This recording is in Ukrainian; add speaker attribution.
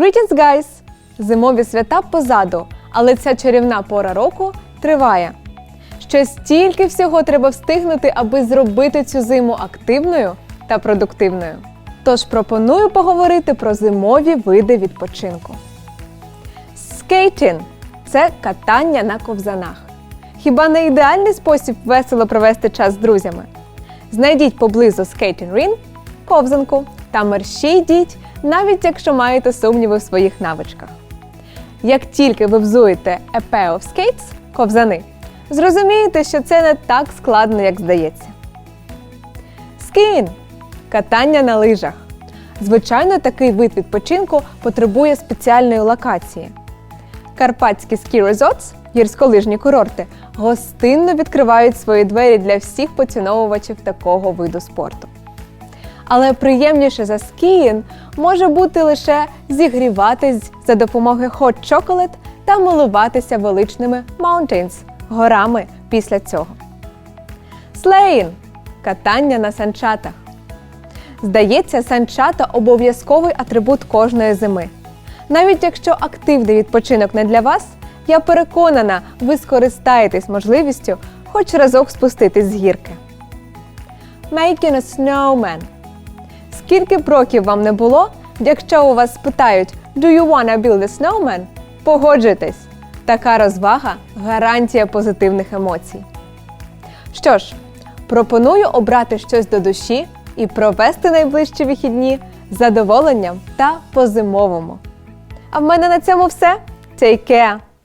Speaker 1: Greetings, guys! Зимові свята позаду, але ця чарівна пора року триває. Ще стільки всього треба встигнути, аби зробити цю зиму активною та продуктивною. Тож пропоную поговорити про зимові види відпочинку. Скейтінг це катання на ковзанах. Хіба не ідеальний спосіб весело провести час з друзями? Знайдіть поблизу скейтінг рін, ковзанку та мерщій йдіть, навіть якщо маєте сумніви в своїх навичках. Як тільки ви взуєте a pair of skates – ковзани, зрозумієте, що це не так складно, як здається. Скін катання на лижах. Звичайно, такий вид відпочинку потребує спеціальної локації. Карпатські ski resorts, гірськолижні курорти, гостинно відкривають свої двері для всіх поціновувачів такого виду спорту. Але приємніше за скіїн може бути лише зігріватись за допомогою hot chocolate та милуватися величними mountains – горами після цього. Слеїн катання на санчатах. Здається, санчата обов'язковий атрибут кожної зими. Навіть якщо активний відпочинок не для вас, я переконана, ви скористаєтесь можливістю хоч разок спуститись з гірки. Making a snowman. Скільки б років вам не було, якщо у вас спитають Do you wanna build a snowman? Погоджуйтесь, така розвага гарантія позитивних емоцій. Що ж, пропоную обрати щось до душі і провести найближчі вихідні з задоволенням та по-зимовому. А в мене на цьому все. Take care!